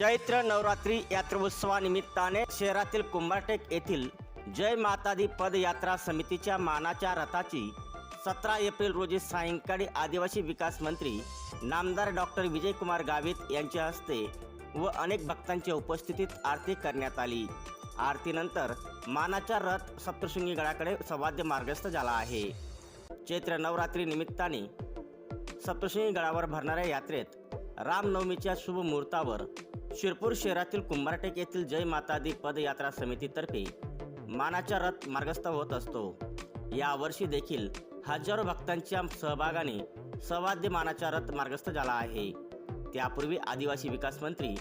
चैत्र नवरात्री यात्रोत्सवानिमित्ताने शहरातील कुंभारटेक येथील जय मातादी पदयात्रा समितीच्या मानाच्या रथाची सतरा एप्रिल रोजी सायंकाळी आदिवासी विकास मंत्री नामदार डॉक्टर विजयकुमार गावित यांच्या हस्ते व अनेक भक्तांच्या उपस्थितीत आरती करण्यात आली. आरतीनंतर मानाचा रथ सप्तशृंगी गडाकडे सवाद्य मार्गस्थ झाला आहे. चैत्र नवरात्री निमित्ताने सप्तशृंगी गडावर भरणाऱ्या यात्रेत रामनवमीच्या शुभ मुहूर्तावर शिरपूर शहरातील कुंभारटेक येथील जय मातादी पदयात्रा समितीतर्फे मानाचा रथ मार्गस्थ होत असतो. यावर्षी देखील हजारो भक्तांच्या सहभागाने सवाद्य मानाचा रथ मार्गस्थ झाला आहे. त्यापूर्वी आदिवासी विकास मंत्री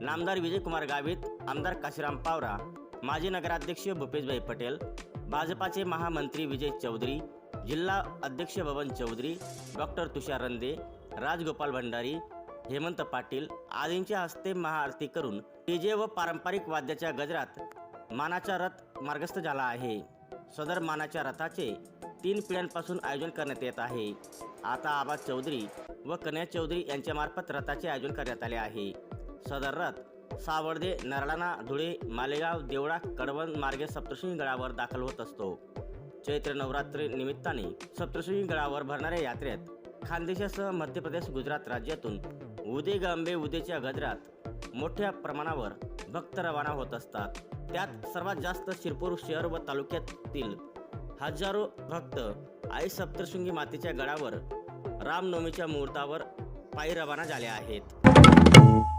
नामदार विजयकुमार गावित आमदार काशीराम पावरा माजी नगराध्यक्ष भूपेशभाई पटेल भाजपाचे महामंत्री विजय चौधरी जिल्हा अध्यक्ष बबन चौधरी डॉक्टर तुषार रंदे राजगोपाल भंडारी हेमंत पाटील आदींच्या हस्ते महाआरती करून डीजे व पारंपरिक वाद्याच्या गजरात मानाचा रथ मार्गस्थ झाला आहे. सदर मानाच्या रथाचे तीन पिढ्यांपासून आयोजन करण्यात येत आहे. आता आबा चौधरी व कन्या चौधरी यांच्यामार्फत रथाचे आयोजन करण्यात आले आहे. सदर रथ सावर्डे नरडाणा धुळे मालेगाव देवळा कडवण मार्गे सप्तशृंगी गडावर दाखल होत असतो. चैत्र नवरात्री निमित्ताने सप्तशृंगी गडावर भरणाऱ्या यात्रेत खानदेशासह मध्य प्रदेश गुजरात राज्यातून उदे गांबे उदेच्या गजरात मोठ्या प्रमाणावर भक्त रवाना होत असतात. त्यात सर्वात जास्त शिरपूर शहर व तालुक्यातील हजारो भक्त आई सप्तशृंगी मातेच्या गडावर रामनवमीच्या मुहूर्तावर पायी रवाना झाले आहेत.